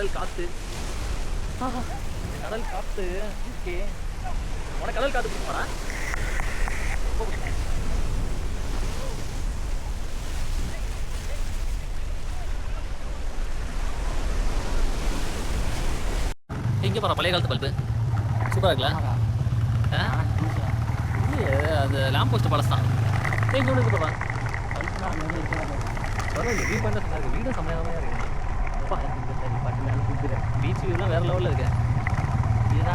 கடல் காத்து. கடல் காத்து. ஓகே. உனக்கு கடல் காத்து பிடிக்குமாடா. இங்க போற பழைய காலத்து பல்பு. சூப்பரா இருக்குல்ல? அந்த லேம்ப் போஸ்ட் பழசு தான். இங்க ஒன்று இருக்கு பாப்பா. பரவாயில்ல வியூ பாயிண்ட் நல்லா இருக்கு. அப்பா பீச் வியூலாம் வேற லெவலில் இருக்கு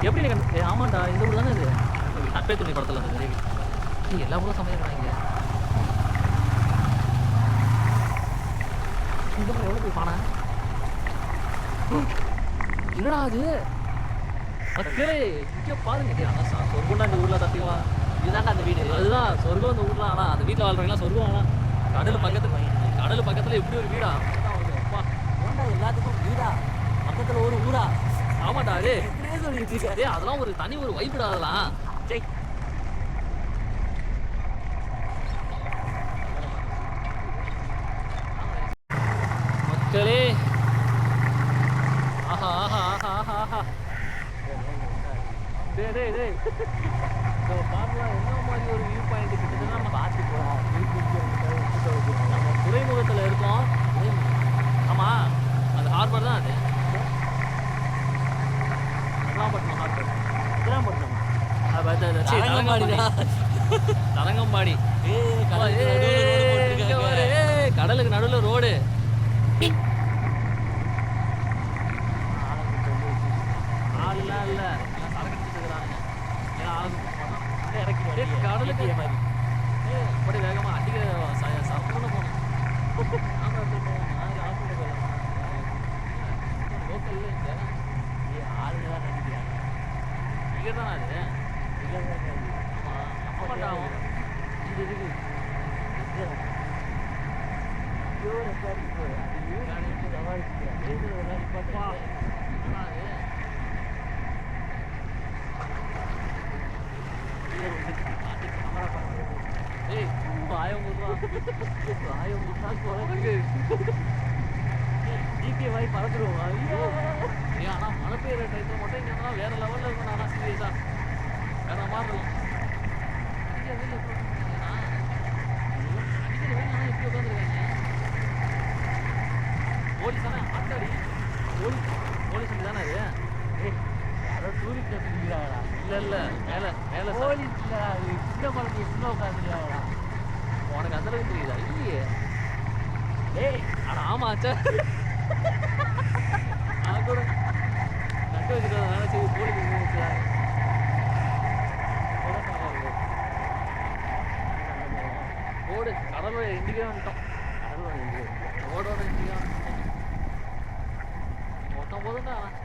எப்படி ஏ, ஆமாண்டா இந்த ஊர் தானே இது? அப்பே துணி படத்தில் அந்த தேவி எல்லா ஊரும் இங்க. இந்த மாதிரி எவ்வளோ போய் பானா? என்னடா அது? மக்களே இங்க பாருங்க. டேய், ஆனா ச- சொர்க்கம்டா இந்த ஊர்ல தத்திக்கலாம் இதுதான்டா அந்த வீடு. அதுதான் சொர்க்கம் இந்த ஊர்ல. ஆனா அந்த வீட்டுல வாழ்றவங்கலாம் சொர்க்கம் ஆனா கடல் பக்கத்துல கடல் பக்கத்துல எப்படி ஒரு வீடா? ஏன்டா எல்லாத்துக்கும் வீடா பக்கத்துல ஒரு ஊரா ஆமாடா டேய் இப்படியே சொல்லிட்டு இருக்க அதெல்லாம் ஒரு தனி ஒரு வைப்புடா அதெல்லாம் சரி மக்களே. ஆஹா ஆஹா ஆஹா ஆஹா ஆஹா. டேய் டேய் டேய். இதோ பாக்கலாம் என்ன மாதிரி ஒரு வியூ பாயிண்ட் கிட்டத்தட்ட நம்ம பார்த்து போறோம் நம்ம துறைமுகத்தில் இருக்கோம். ஆமாம் ஹார்பர் தான் அது. நகராம்பட்டினம் ஹார்பர் கிராமப்பட்டினம் அது பார்த்து அது சீ, தரங்கம்பாடிடா. தரங்கம்பாடி. கடலுக்கு நடுவுல ரோடு ஆளுலாம் இல்ல. சரக்கு இருக்கிறாங்க ஏன்னா ஆளுக்கு இறக்கி. கடலுக்கு மாதிரி. அப்படி வேகமா அடிக்க ச- சரக்குன்னு போகணும் ஆமா, அப்படி போகணும். நாளைக்கு ஆஸ்பத்திரி போயிடலாம். லோக்கல்ல இங்க ஏய், ஆளுங்க தான் நினைக்கிறாங்க. இங்க தானே அது இல்ல, இல்ல, இல்ல. ஆமா ஆமாண்டா ஐயோ. அது வாயை பறந்துரும். ஐயோ. ஏய், ஆனா மழை பெய்யுற டயத்துல மட்டும் இங்க இருந்தா வேற லெவல்ல இருக்கும் ஆனா சீரியஸா வேற மாதிரி இருக்கும் அடிக்கிற எப்படி? அடிக்கிற உட்கார்ந்திருக்காங்க? போலீஸ் தானே ஆத்தாடி போலீஸ் தானே ஏய், யாரோ bus நிக்கிறாங்கடா. இல்ல இல்ல மேல மேல போலீஸ் இல்லடா, அது சின்ன குழந்தைங்க உள்ள உட்கார்ந்திருக்காங்கடா. உனக்கு அந்த அளவுக்கு தெரியுதா இல்லையே ஏய், அட ஆமா அச்சா நான் கூட நட்டு வச்சுக்கிறதுனால சரி போலீஸ் வச்சுக்கிறாங்க ஓடு கடலோட எண்டிக்கே வந்துட்டோம். கடவுளோட இது. ஓடோட எண்டிக்கே வந்துட்டோம். மொத்தம் போதும்டா. பஸ்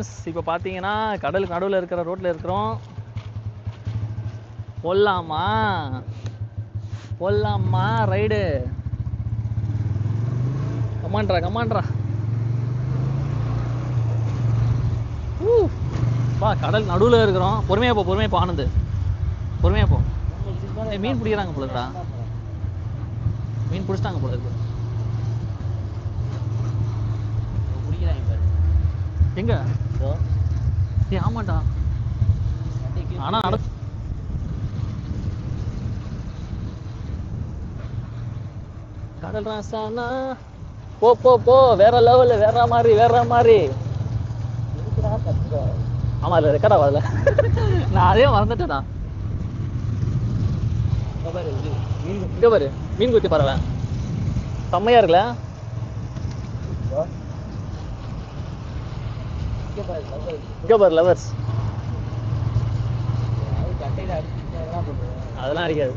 ஃப்ரெண்ட்ஸ் இப்போ பார்த்தீங்கன்னா கடலுக்கு நடுவில் இருக்கிற ரோட்டில் இருக்கிறோம். போடலாமா? போடலாமா? ரைடு கமாண்ட்ரா கமாண்ட்ரா ஊ வா கடல் நடுவில் இருக்கிறோம். பொறுமையாக போ பொறுமையாக போ ஆனந்து. பொறுமையாக போ. மீன் பிடிக்கிறாங்க போல மீன் பிடிச்சிட்டாங்க போல இருக்கு. பிடிக்கிறாங்க எங்க? இதோ ஏய் ஆமாண்டா ஆனா நட கடல் ராசானா. போ போ போ. வேற லெவல் வேற மாதிரி வேற மாதிரி. ஆமா இல்ல ரெக்கார்ட் ஆகாதுல நான் அதே மறந்துட்டேடா பாரு மீன் குத்தி பறவை செம்மையா இருக்குல்ல? இங்கே பாரு லவர்ஸ் அது அதெல்லாம் அடிக்காது.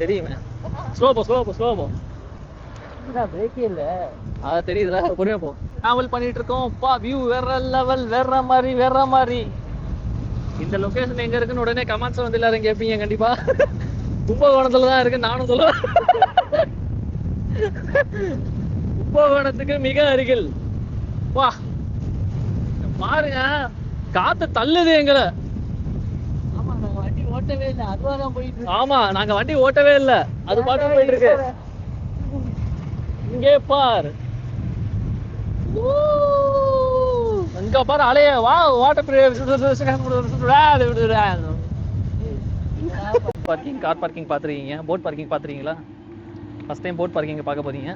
தெரியுமே. ஸ்லோ போ ஸ்லோ போ ஸ்லோ போ. பிரேக்கே இல்லை? அதான் தெரியுதுல பொறுமையா போ. டிராவல் பண்ணிட்டு இருக்கோம் பா வியூ வேற லெவல் வேற மாதிரி வேற மாதிரி. இந்த லொகேஷன் எங்க இருக்குன்னு உடனே கமெண்ட்ஸ் வந்து எல்லாரும் கேட்பீங்க கண்டிப்பா. கும்பகோணத்துல தான் இருக்கு நானும் சொல்லுவேன் கும்பகோணத்துக்கு மிக அருகில் வா பாருங்க காத்து தள்ளுது எங்களை ஆமா நாங்க வண்டி ஓட்டவே இல்ல அது பாட்டு போயிட்டு இருக்கு இங்கே பார் ஊ, இங்க பாரு அலைய வா வாட்டர் பார்க்கிங் கார் பார்க்கிங் பார்த்துருக்கீங்க? போட் பார்க்கிங் பார்த்துருக்கீங்களா? ஃபர்ஸ்ட் டைம் போட் பார்க்கிங் பார்க்க போறீங்க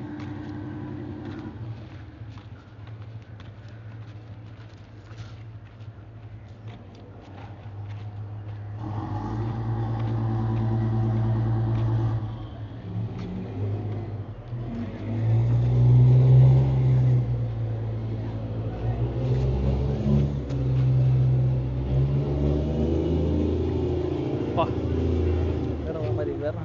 பா வேற ஒரு மாதிரி வேற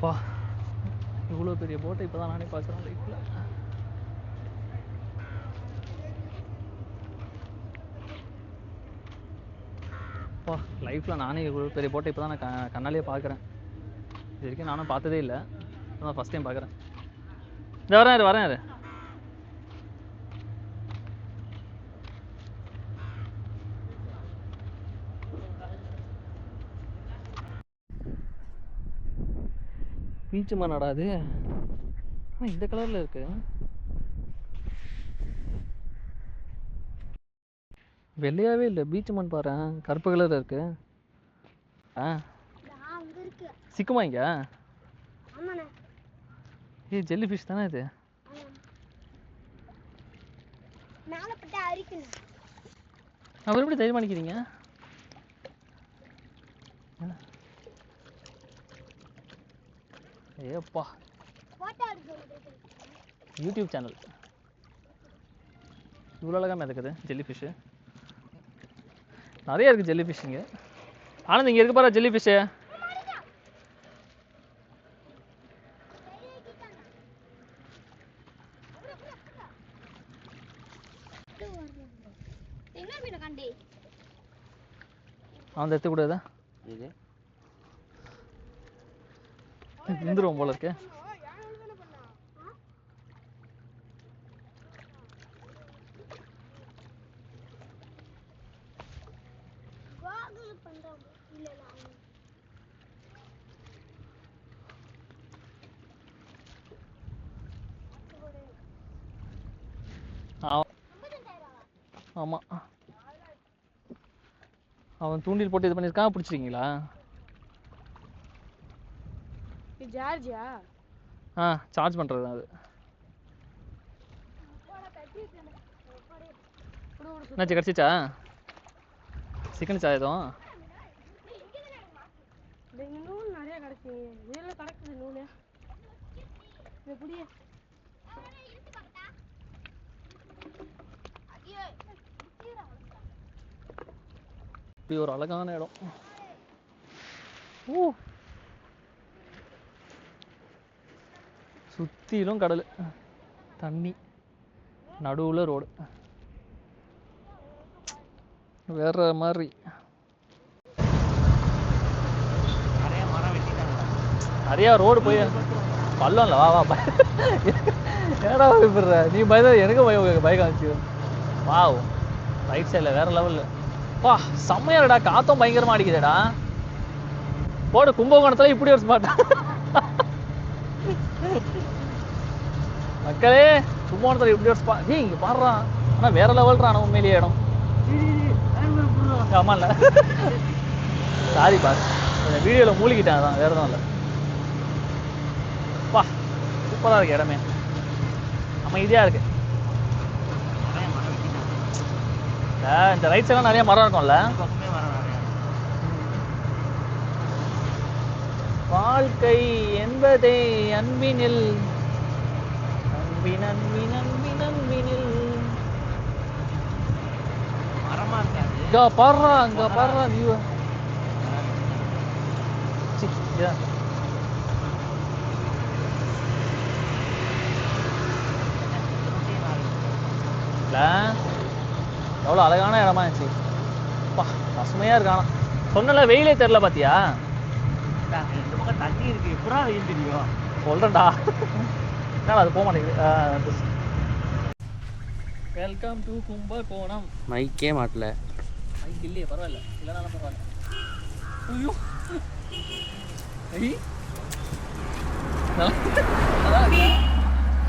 பா இவ்வளோ பெரிய போட்டை இப்போ தான் நானே பார்க்குறேன். லைஃப்பில் பா லைஃப்பில் நானே இவ்வளோ பெரிய போட்டை இப்போ தான் நான் க கண்ணாலேயே பார்க்குறேன். இது வரைக்கும் நானும் பார்த்ததே இல்லை. இப்போ தான் ஃபஸ்ட் டைம் பார்க்குறேன் இந்த வரேன் வரேன் பீச்சு மண்ணாடா அது? ஆனால் இந்த கலரில் இருக்கு. வெள்ளையாவே இல்லை பீச் மண் பாரு கருப்பு கலரில் இருக்கு. ஆ. சிக்குமா இங்க? ஏ ஜெல்லி ஃபிஷ் தானே இது? அவர் எப்படி தைரியமா நினைக்கிறீங்க ஏப்பா. யூடியூப் சேனல் இவ்வளோ அழகாக இருக்குது ஜெல்லி ஃபிஷ்ஷு நிறைய இருக்குது ஜெல்லி ஃபிஷ் இங்கே. ஆனந்த் இங்கே இருக்கு பாரு ஜெல்லி ஃபிஷ்ஷு என்ன மீன் கண்டே அவன் எடுத்துக்கூடாதா இது? நின்றுவோம் போல இருக்கே. அவன் ஆமாம் அவன் தூண்டில் போட்டு இது பண்ணியிருக்கான் பிடிச்சிருக்கீங்களா? ஜார்ஜியா ஆ? சார்ஜ் பண்ணுறது அது. என்னாச்சு கிடச்சிச்சா? சிக்கன்ச்சா எதுவும் நூல் நிறைய கிடைக்கு. இதுல கிடக்குது நூல். இப்படி ஒரு அழகான இடம். ஓ சுத்திலும் கடல். தண்ணி. நடுவுல ரோடு. வேற மாதிரி. நிறைய நிறையா ரோடு போய் பள்ளம் இல்ல வா வா பய ஏடா பயப்படுற நீ பயந்த எனக்கு பயம் பயம் காமிச்சு. ரைட் சைடில் வேற லெவலில் வா செம்மையாடா காத்தும் பயங்கரமா அடிக்குதுடா. போடு கும்பகோணத்துல இப்படி ஒரு ஸ்பாட்டா மக்களே கும்பகோணத்துல இப்படி ஒரு ஸ்பாட் ஏய் இங்க பாடுறான் ஆனா வேற லெவல்றான் ஆனா உண்மையிலேயே இடம். ஆமாம்ல சாரி. பாஸ் இந்த வீடியோவில் மூழ்கிட்டேன் அதான். வேற எதுவும் இல்லை. வா சூப்பராக இருக்கு இடமே. அமைதியாக இருக்கு. இந்த ரைட் சைட்லாம் நிறைய மரம் இருக்கும்ல. வாழ்க்கை என்பதே அன்பினில் அன்பின் அன்பின் அன்பின் அன்பினில் மரமா இருக்காது இங்க பாடுறா இங்க. பாடுறா வியூ இல்ல எவ்வளோ அழகான இடமா இருந்துச்சு. பா பசுமையா இருக்கு ஆனா சொன்னல வெயிலே தெரியல பாத்தியா? இந்த பக்கம் தண்ணி இருக்கு. எப்படா வெயில் தெரியும்? சொல்றேன்டா. என்னடா அது போக மாட்டேங்குது. Welcome to Kumbakonam. மைக்கே மாட்டல. மைக் இல்லையே பரவாயில்ல. இல்லைனாலும் பரவாயில்ல. ஐயோ?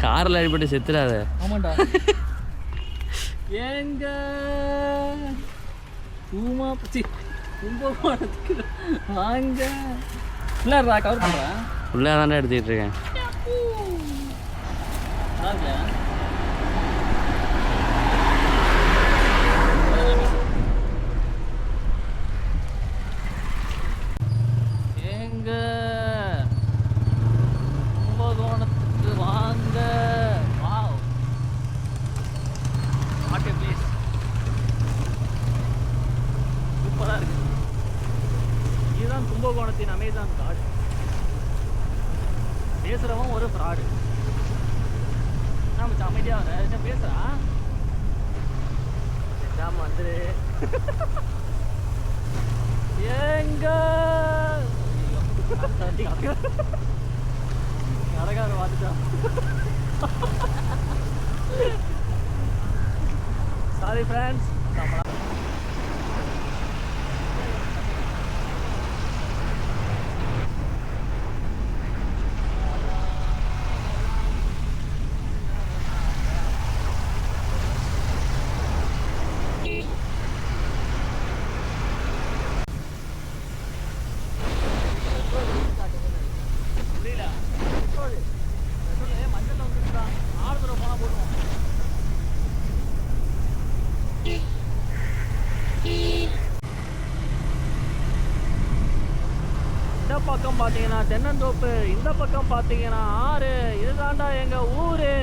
காரில் அடிபட்டு செத்துடாத ஆமாண்டா. ஏங்க. பூமா சி கும்பகோணத்துக்கு வாங்க. இல்லை கவர் பண்ணுறேன் உள்ளே தானே எடுத்துக்கிட்டு இருக்கேன் நல்லா இருக்கியா? ஏங்க கும்பகோணத்துக்கு வாங்க வாவ் வாட் எ பிளேஸ் சூப்பராக இருக்கு இதுதான் கும்பகோணத்தின் அமேசான் காடு பேசுகிறவன் ஒரு ஃப்ராடு ஐடியா வர என்ன பேசுகிறா எக்ஸாம் வந்துரு எங்க கடைக்கார பார்த்துட்டான் சாரி ஃப்ரெண்ட்ஸ் பார்த்தீங்கன்னா தென்னந்தோப்பு. இந்த பக்கம் பார்த்தீங்கன்னா ஆறு. இதுதான்டா எங்க ஊரு.